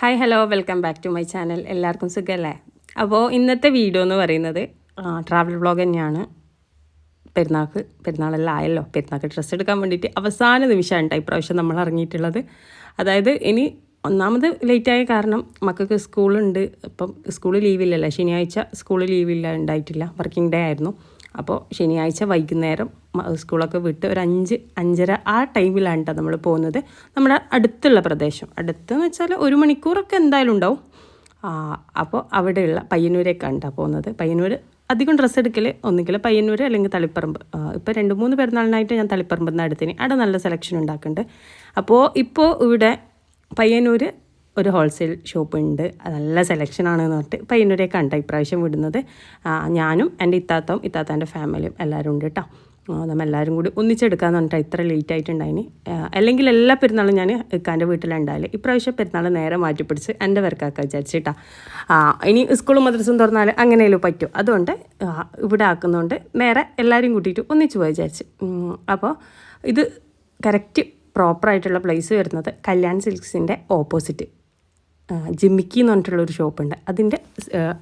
Hi hello welcome back to my channel എല്ലാവർക്കും സുഖമല്ലേ അപ്പോൾ ഇന്നത്തെ വീഡിയോ എന്ന് പറയുന്നത് ട്രാവൽ വ്ളോഗ് തന്നെയാണ്. പെരുന്നാൾക്ക് പെരുന്നാളെല്ലാം ആയല്ലോ. പെരുന്നാൾക്ക് ഡ്രസ്സ് എടുക്കാൻ വേണ്ടിയിട്ട് അവസാന നിമിഷമാണ് കേട്ടോ ഇപ്രാവശ്യം നമ്മൾ ഇറങ്ങിയിട്ടുള്ളത്. അതായത് ഇനി ഒന്നാമത് ലേറ്റായ കാരണം മക്കൾക്ക് സ്കൂളുണ്ട് ഇപ്പം സ്കൂൾ ലീവില്ലല്ലോ ശനിയാഴ്ച സ്കൂൾ ലീവില്ല ഉണ്ടായിട്ടില്ല. വർക്കിംഗ് ഡേ ആയിരുന്നു. അപ്പോൾ ശനിയാഴ്ച വൈകുന്നേരം സ്കൂളൊക്കെ വിട്ട് ഒരു അഞ്ച് അഞ്ചര ആ ടൈമിലാണ് കേട്ടോ നമ്മൾ പോകുന്നത്. നമ്മുടെ അടുത്തുള്ള പ്രദേശം. അടുത്തെന്ന് വെച്ചാൽ ഒരു മണിക്കൂറൊക്കെ എന്തായാലും ഉണ്ടാവും. അപ്പോൾ അവിടെയുള്ള പയ്യന്നൂരേക്കാണ് കേട്ടോ പോകുന്നത്. പയ്യന്നൂർ അധികം ഡ്രസ്സ് എടുക്കൽ ഒന്നുകിൽ പയ്യന്നൂർ അല്ലെങ്കിൽ തളിപ്പറമ്പ്. ഇപ്പോൾ രണ്ട് മൂന്ന് പെരുന്നാളിനായിട്ട് ഞാൻ തളിപ്പറമ്പ് നിന്ന് അടുത്തിന് അവിടെ നല്ല സെലക്ഷൻ ഉണ്ടാക്കുന്നുണ്ട് അപ്പോൾ ഇപ്പോൾ ഇവിടെ പയ്യന്നൂർ ഒരു ഹോൾസെയിൽ ഷോപ്പ് ഉണ്ട് നല്ല സെലക്ഷൻ ആണെന്ന് പറഞ്ഞിട്ട് പയ്യന്നൂരേക്ക് കണ്ട ഇപ്രാവശ്യം വിടുന്നത്. ഞാനും എന്റെ ഇത്താത്തവും ഇത്താത്താന്റെ ഫാമിലിയും എല്ലാവരും ഉണ്ട് കേട്ടോ നമ്മൾ നമ്മ എല്ലാവരും കൂടി ഒന്നിച്ചെടുക്കാന്ന് പറഞ്ഞിട്ട് ഇത്ര ലേറ്റ് ആയിട്ടുണ്ടായിന്. അല്ലെങ്കിൽ എല്ലാ പെരുന്നാളും ഞാൻ ഇക്കാന്റെ വീട്ടിലുണ്ടായാലും ഇപ്രാവശ്യം പെരുന്നാൾ നേരെ മാറ്റി പിടിച്ച് എന്റെ വർക്കാക്കാൻ വിചാരിച്ചിട്ടാ ഇനി സ്കൂളും മദ്രസും തുറന്നാൽ അങ്ങനെയല്ലോ പറ്റും. അതുകൊണ്ട് ഇവിടെ ആക്കുന്നതുകൊണ്ട് നേരെ എല്ലാവരും കൂട്ടിയിട്ട് ഒന്നിച്ച് പോയി വിചാരിച്ച്. അപ്പോൾ ഇത് കറക്റ്റ് പ്രോപ്പറായിട്ടുള്ള പ്ലേസ് വരുന്നത് കല്യാൺ സിൽക്സിന്റെ ഓപ്പോസിറ്റ് ജിമ്മിക്കി എന്ന് പറഞ്ഞിട്ടുള്ളൊരു ഷോപ്പുണ്ട്. അതിന്റെ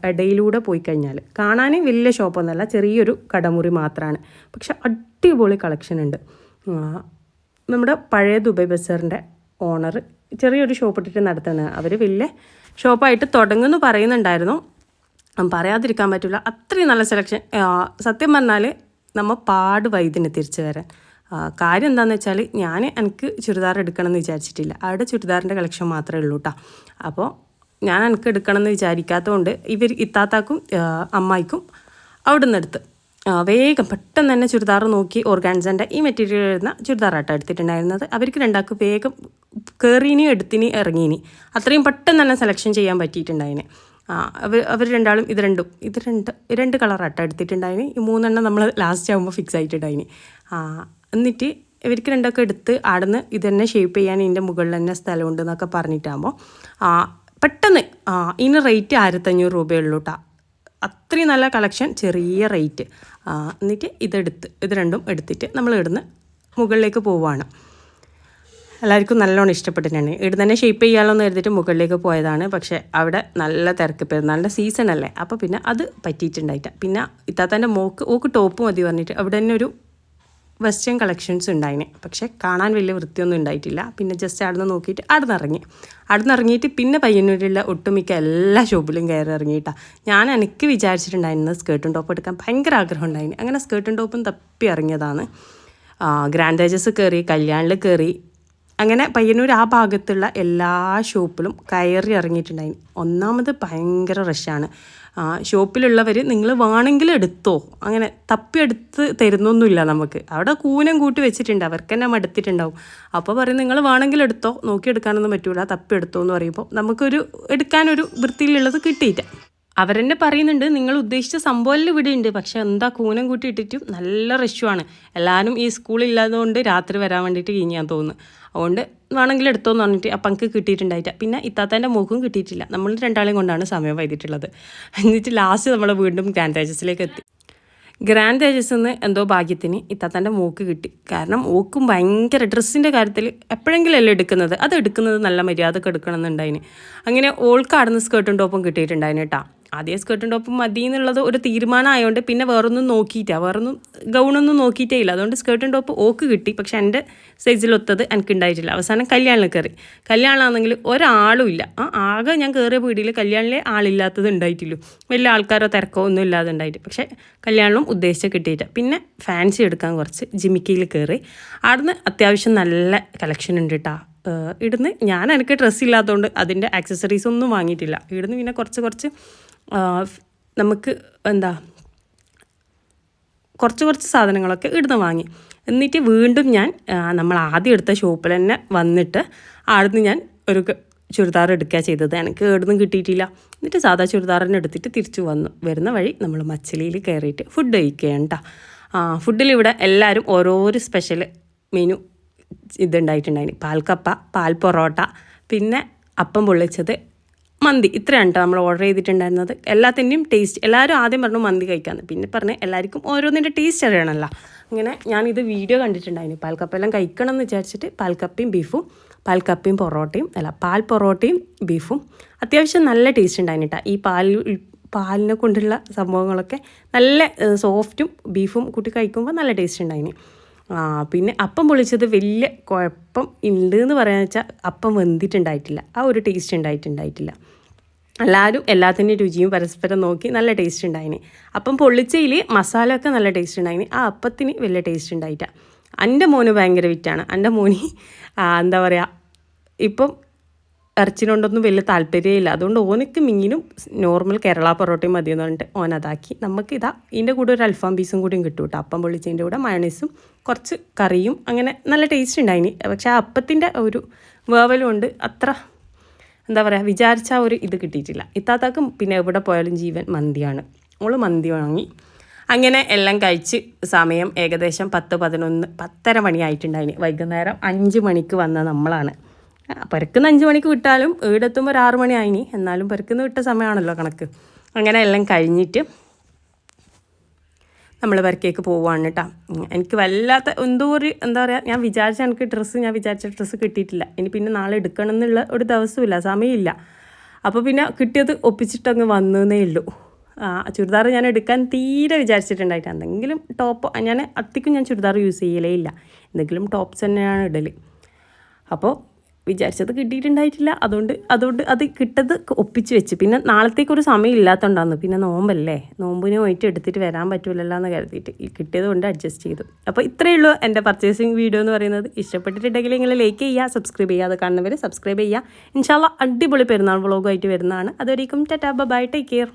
ഇടയിലൂടെ പോയി കഴിഞ്ഞാൽ കാണാനേ വലിയ ഷോപ്പൊന്നുമല്ല ചെറിയൊരു കടമുറി മാത്രമാണ് പക്ഷെ അടിപൊളി കളക്ഷൻ ഉണ്ട്. നമ്മുടെ പഴയ ദുബൈ ബസാറിന്റെ ഓണർ ചെറിയൊരു ഷോപ്പ് ഇട്ടിട്ട് നടത്തുന്നത് അവർ വലിയ ഷോപ്പായിട്ട് തുടങ്ങുമെന്ന് പറയുന്നുണ്ടായിരുന്നു. പറയാതിരിക്കാൻ പറ്റില്ല അത്രയും നല്ല സെലക്ഷൻ സത്യം പറഞ്ഞാൽ നമ്മൾ പാട് വൈദ്യനെ തിരിച്ചു വരാൻ. കാര്യം എന്താണെന്ന് വെച്ചാൽ ഞാൻ എനിക്ക് ചുരിദാർ എടുക്കണം എന്ന് വിചാരിച്ചിട്ടില്ല. അവിടെ ചുരിദാറിന്റെ കളക്ഷൻ മാത്രമേ ഉള്ളൂ കേട്ടോ അപ്പോൾ ഞാൻ എനിക്ക് എടുക്കണം എന്ന് വിചാരിക്കാത്തതുകൊണ്ട് ഇവർ ഇത്താത്താക്കും അമ്മായിക്കും അവിടെ നിന്നെടുത്ത് വേഗം പെട്ടെന്ന് തന്നെ ചുരിദാർ നോക്കി ഓർഗാൻസന്റെ ഈ മെറ്റീരിയൽ വരുന്ന ചുരിദാറായിട്ട് എടുത്തിട്ടുണ്ടായിരുന്നത്. അവർക്ക് രണ്ടാൾക്ക് വേഗം കയറിനി എടുത്തിനി ഇറങ്ങിനി. അത്രയും പെട്ടെന്ന് തന്നെ സെലക്ഷൻ ചെയ്യാൻ പറ്റിയിട്ടുണ്ടായിന്. അവർ അവർ രണ്ടാളും ഇത് രണ്ടും ഇത് രണ്ട് രണ്ട് കളറായിട്ട് എടുത്തിട്ടുണ്ടായിന്. ഈ മൂന്നെണ്ണം നമ്മൾ ലാസ്റ്റ് ആകുമ്പോൾ ഫിക്സ് ആയിട്ടുണ്ടായിന്. എന്നിട്ട് ഇവർക്ക് രണ്ടൊക്കെ എടുത്ത് ആടുന്ന് ഇത് തന്നെ ഷേപ്പ് ചെയ്യാൻ ഇതിന്റെ മുകളിൽ തന്നെ സ്ഥലമുണ്ട് എന്നൊക്കെ പറഞ്ഞിട്ടാകുമ്പോൾ ആ പെട്ടെന്ന് ആ ഇതിന് റേറ്റ് ആയിരത്തഞ്ഞൂറ് രൂപയുള്ളൂ കേട്ടോ അത്രയും നല്ല കളക്ഷൻ ചെറിയ റേറ്റ് എന്നിട്ട് ഇതെടുത്ത് ഇത് രണ്ടും എടുത്തിട്ട് നമ്മൾ ഇവിടുന്ന് മുകളിലേക്ക് പോവുകയാണ് എല്ലാവർക്കും നല്ലോണം ഇഷ്ടപ്പെട്ടിട്ടാണ് ഇവിടെ തന്നെ ഷേപ്പ് ചെയ്യാമല്ലോ എന്ന് മുകളിലേക്ക് പോയതാണ്. പക്ഷേ അവിടെ നല്ല തിരക്ക് പെരുന്നാളിന്റെ സീസൺ അല്ലേ? അപ്പോൾ പിന്നെ അത് പറ്റിയിട്ടുണ്ടായിട്ട. പിന്നെ ഇത്താത്തന്റെ മോക്ക് ഓക്ക് ടോപ്പ് മതി പറഞ്ഞിട്ട് അവിടെ തന്നെ ഒരു വെസ്റ്റേൺ കളക്ഷൻസ് ഉണ്ടായിന്. പക്ഷേ കാണാൻ വലിയ വൃത്തിയൊന്നും ഉണ്ടായിട്ടില്ല. പിന്നെ ജസ്റ്റ് അവിടെ നിന്ന് നോക്കിയിട്ട് അവിടെ നിന്ന് ഇറങ്ങി അവിടെ നിന്ന് ഇറങ്ങിയിട്ട് പിന്നെ പയ്യന്നൂരിലുള്ള ഒട്ടുമിക്ക എല്ലാ ഷോപ്പിലും കയറി ഇറങ്ങിയിട്ടാണ് ഞാൻ എനിക്ക് വിചാരിച്ചിട്ടുണ്ടായിരുന്നു സ്കേർട്ടും ടോപ്പ് എടുക്കാൻ ഭയങ്കര ആഗ്രഹം ഉണ്ടായിന്. അങ്ങനെ സ്കേർട്ടും ടോപ്പും തപ്പി ഇറങ്ങിയതാണ്. ഗ്രാൻഡേജസ് കയറി കല്യാണിൽ കയറി അങ്ങനെ പയ്യന്നൂർ ആ ഭാഗത്തുള്ള എല്ലാ ഷോപ്പിലും കയറി ഇറങ്ങിയിട്ടുണ്ടായി ഒന്നാമത് ഭയങ്കര റഷാണ് ഷോപ്പിലുള്ളവർ നിങ്ങൾ വേണമെങ്കിൽ എടുത്തോ. അങ്ങനെ തപ്പിയെടുത്ത് തരുന്നൊന്നുമില്ല നമുക്ക്. അവിടെ കൂനം കൂട്ടി വെച്ചിട്ടുണ്ട്. അവർക്ക് തന്നെ മടുത്തിട്ടുണ്ടാവും. അപ്പോൾ പറയും നിങ്ങൾ വേണമെങ്കിൽ എടുത്തോ. നോക്കിയെടുക്കാനൊന്നും പറ്റൂല. തപ്പിയെടുത്തോ എന്ന് പറയുമ്പോൾ നമുക്കൊരു എടുക്കാനൊരു വൃത്തിയിലുള്ളത് കിട്ടിയില്ല. അവരെന്നെ പറയുന്നുണ്ട് നിങ്ങൾ ഉദ്ദേശിച്ച സംഭവമല്ല ഇവിടെ ഉണ്ട്. പക്ഷെ എന്താ കൂനം കൂട്ടി ഇട്ടിട്ടും നല്ല റഷുമാണ് എല്ലാവരും ഈ സ്കൂളില്ലാത്തതുകൊണ്ട് രാത്രി വരാൻ വേണ്ടിയിട്ട് കഴിഞ്ഞാൽ തോന്നുന്നു. അതുകൊണ്ട് വേണമെങ്കിൽ എടുത്തോന്ന് പറഞ്ഞിട്ട് അപ്പം എനിക്ക് കിട്ടിയിട്ടുണ്ടായിട്ട. പിന്നെ ഇത്താത്തേന്റെ മുഖവും കിട്ടിയിട്ടില്ല. നമ്മൾ രണ്ടാളെയും കൊണ്ടാണ് സമയം വൈകിട്ടുള്ളത് എന്നിട്ട് ലാസ്റ്റ് നമ്മൾ വീണ്ടും ഗ്രാൻഡ് തേജസിലേക്ക് എത്തി. ഗ്രാൻഡ് തേജസ് നിന്ന് എന്തോ ഭാഗ്യത്തിന് ഇത്താത്തന്റെ മൂക്ക് കിട്ടി. കാരണം ഓക്കും ഭയങ്കര ഡ്രസ്സിന്റെ കാര്യത്തിൽ എപ്പോഴെങ്കിലും അല്ലേ എടുക്കുന്നത്. അത് എടുക്കുന്നത് നല്ല മര്യാദയ്ക്ക് എടുക്കണം എന്നുണ്ടായിന് അങ്ങനെ ഓൾക്ക് ആടുന്ന സ്കേർട്ടും ടോപ്പും കിട്ടിയിട്ടുണ്ടായിന് കേട്ടോ ആദ്യം സ്കേർട്ടിന്റെ ഒപ്പം മതി എന്നുള്ളത് ഒരു തീരുമാനം ആയതുകൊണ്ട് പിന്നെ വേറൊന്നും നോക്കിയിട്ടാ വേറൊന്നും ഗൗണൊന്നും നോക്കിയിട്ടേ ഇല്ല അതുകൊണ്ട് സ്കേർട്ടിന്റെ ഒപ്പം ഓക്ക് കിട്ടി. പക്ഷെ എന്റെ സൈസിലൊത്തത് എനിക്ക് ഉണ്ടായിട്ടില്ല അവസാനം കല്യാണിൽ കയറി. കല്യാണമാണെങ്കിൽ ഒരാളും ഇല്ല. ആ ആകെ ഞാൻ കയറിയ വീടിൽ കല്യാണിലെ ആളില്ലാത്തത് ഉണ്ടായിട്ടില്ലു വലിയ ആൾക്കാരോ തിരക്കോ ഒന്നും ഇല്ലാതെ ഉണ്ടായിട്ട്. പക്ഷേ കല്യാണവും ഉദ്ദേശിച്ച കിട്ടിയില്ല പിന്നെ ഫാൻസി എടുക്കാൻ കുറച്ച് ജിമിക്കയിൽ കയറി. അവിടുന്ന് അത്യാവശ്യം നല്ല കളക്ഷൻ ഉണ്ട് കേട്ടോ ഇടുന്ന് ഞാൻ എനിക്ക് ഡ്രസ്സ് ഇല്ലാത്തതുകൊണ്ട് അതിന്റെ ആക്സസറീസ് ഒന്നും വാങ്ങിയിട്ടില്ല. ഇവിടുന്ന് പിന്നെ കുറച്ച് കുറച്ച് നമുക്ക് എന്താ കുറച്ച് കുറച്ച് സാധനങ്ങളൊക്കെ ഇവിടുന്ന് വാങ്ങി. എന്നിട്ട് വീണ്ടും ഞാൻ നമ്മൾ ആദ്യം എടുത്ത ഷോപ്പിൽ തന്നെ വന്നിട്ട് അവിടുന്ന് ഞാൻ ഒരു ചുരിദാർ എടുക്കുക ചെയ്തത്. എനിക്ക് എവിടുന്നും കിട്ടിയിട്ടില്ല. എന്നിട്ട് സാധാ ചുരിദാർ തന്നെ എടുത്തിട്ട് തിരിച്ചു വന്നു. വരുന്ന വഴി നമ്മൾ മച്ചലിയിൽ കയറിയിട്ട് ഫുഡ് കഴിക്കുകയാണ് കേട്ടോ ഫുഡിൽ ഇവിടെ എല്ലാവരും ഓരോരോ സ്പെഷ്യൽ മെനു ഇതുണ്ടായിട്ടുണ്ടായിന്. പാൽക്കപ്പ പാൽ പൊറോട്ട പിന്നെ അപ്പം പൊള്ളിച്ചത് മന്തി. ഇത്രയാണ് കേട്ടോ നമ്മൾ ഓർഡർ ചെയ്തിട്ടുണ്ടായിരുന്നത്. എല്ലാത്തിന്റെയും ടേസ്റ്റ് എല്ലാവരും ആദ്യം പറഞ്ഞു മന്തി കഴിക്കാമെന്ന് പിന്നെ പറഞ്ഞ് എല്ലാവർക്കും ഓരോന്നിന്റെ ടേസ്റ്റ് അറിയണമല്ലോ അങ്ങനെ ഞാനിത് വീഡിയോ കണ്ടിട്ടുണ്ടായിരുന്നു. പാൽക്കപ്പ എല്ലാം കഴിക്കണം എന്ന് വിചാരിച്ചിട്ട് പാൽക്കപ്പയും ബീഫും പാൽക്കപ്പയും പൊറോട്ടയും അല്ല പാൽ പൊറോട്ടയും ബീഫും അത്യാവശ്യം നല്ല ടേസ്റ്റ് ഉണ്ടായിരുന്നു ഈ പാൽ പാലിനെ കൊണ്ടുള്ള സംഭവങ്ങളൊക്കെ നല്ല സോഫ്റ്റും ബീഫും കൂട്ടി കഴിക്കുമ്പോൾ നല്ല ടേസ്റ്റ് ഉണ്ടായിരുന്നു. പിന്നെ അപ്പം പൊളിച്ചത് വലിയ കുഴപ്പം ഉണ്ട് എന്ന് പറയാന്ന് വെച്ചാൽ അപ്പം വെന്തിട്ടുണ്ടായിട്ടില്ല. ആ ഒരു ടേസ്റ്റ് ഉണ്ടായിട്ടുണ്ടായിട്ടില്ല. എല്ലാവരും എല്ലാത്തിന്റെയും രുചിയും പരസ്പരം നോക്കി നല്ല ടേസ്റ്റ് ഉണ്ടായിന്. അപ്പം പൊള്ളിച്ചയിൽ മസാല ഒക്കെ നല്ല ടേസ്റ്റ് ഉണ്ടായിന്. ആ അപ്പത്തിന് വലിയ ടേസ്റ്റ് ഉണ്ടായിട്ടാണ് എന്റെ മോന് ഭയങ്കര വിറ്റാണ്. എന്റെ മോന് എന്താ പറയുക ഇപ്പം ഇറച്ചിനോണ്ടൊന്നും വലിയ താല്പര്യമില്ല. അതുകൊണ്ട് ഓനക്ക് മീനും നോർമൽ കേരള പൊറോട്ടയും മതി എന്ന് പറഞ്ഞിട്ട് ഓൻ അതാക്കി. നമുക്ക് ഇതാ ഇതിന്റെ കൂടെ ഒരു അൽഫാം പീസും കൂടിയും കിട്ടും കേട്ടോ അപ്പം പൊള്ളിച്ചതിന്റെ കൂടെ മയണീസും കുറച്ച് കറിയും അങ്ങനെ നല്ല ടേസ്റ്റ് ഉണ്ടായിന് പക്ഷേ ആ അപ്പത്തിന്റെ ഒരു വേവലും ഉണ്ട് അത്ര എന്താ പറയുക വിചാരിച്ച ഒരു ഇത് കിട്ടിയിട്ടില്ല. ഇത്താത്താക്കും പിന്നെ എവിടെ പോയാലും ജീവൻ മന്തിയാണ്. ഓൾ മന്തി വാങ്ങി. അങ്ങനെ എല്ലാം കഴിച്ച് സമയം ഏകദേശം പത്ത് പതിനൊന്ന് പത്തര മണിയായിട്ടുണ്ടായിന്. വൈകുന്നേരം അഞ്ച് മണിക്ക് വന്ന നമ്മളാണ്. പെരക്കുന്ന അഞ്ച് മണിക്ക് വിട്ടാലും വീടെത്തുമ്പോൾ ഒരു ആറു മണി ആയിനി. എന്നാലും പെരക്കുന്ന വിട്ട സമയമാണല്ലോ കണക്ക്. അങ്ങനെ എല്ലാം കഴിഞ്ഞിട്ട് നമ്മൾ വരക്കേക്ക് പോവുകയാണ് കേട്ടോ എനിക്ക് വല്ലാത്ത എന്തോ ഒരു എന്താ പറയുക ഞാൻ വിചാരിച്ച എനിക്ക് ഡ്രസ്സ് ഞാൻ വിചാരിച്ച ഡ്രസ്സ് കിട്ടിയിട്ടില്ല. ഇനി പിന്നെ നാളെ എടുക്കണം എന്നുള്ള ഒരു ദിവസമില്ല സമയമില്ല. അപ്പോൾ പിന്നെ കിട്ടിയത് ഒപ്പിച്ചിട്ടങ്ങ് വന്നേ ഉള്ളൂ. ചുരിദാർ ഞാൻ എടുക്കാൻ തീരെ വിചാരിച്ചിട്ടുണ്ടായിട്ട് എന്തെങ്കിലും ടോപ്പ് ഞാൻ അത്തിക്കും ഞാൻ ചുരിദാർ യൂസ് ചെയ്യലേ ഇല്ല. എന്തെങ്കിലും ടോപ്സ് തന്നെയാണ് ഇടൽ അപ്പോൾ വിചാരിച്ചത് കിട്ടിയിട്ടുണ്ടായിട്ടില്ല. അതുകൊണ്ട് അതുകൊണ്ട് അത് കിട്ടത് ഒപ്പിച്ച് വെച്ച്. പിന്നെ നാളത്തേക്ക് ഒരു സമയം ഇല്ലാത്തതുണ്ടായിരുന്നു പിന്നെ നോമ്പല്ലേ? നോമ്പിന് പോയിട്ട് എടുത്തിട്ട് വരാൻ പറ്റൂലല്ലോ എന്ന് കരുതിയിട്ട് കിട്ടിയത് കൊണ്ട് അഡ്ജസ്റ്റ് ചെയ്തു. അപ്പോൾ ഇത്രയേ ഉള്ളൂ എന്റെ പർച്ചേസിങ് വീഡിയോ എന്ന് പറയുന്നത്. ഇഷ്ടപ്പെട്ടിട്ടുണ്ടെങ്കിൽ നിങ്ങൾ ലൈക്ക് ചെയ്യുക സബ്സ്ക്രൈബ് ചെയ്യുക അത് കാണുന്നവർ സബ്സ്ക്രൈബ് ചെയ്യുക ഇൻഷാല്ല അടിപൊളി പെരുന്നാൾ വ്ളോഗുമായിട്ട് വരുന്നതാണ്. അതുവരേക്കും ടാറ്റാ ബൈ ടേക്ക് കെയർ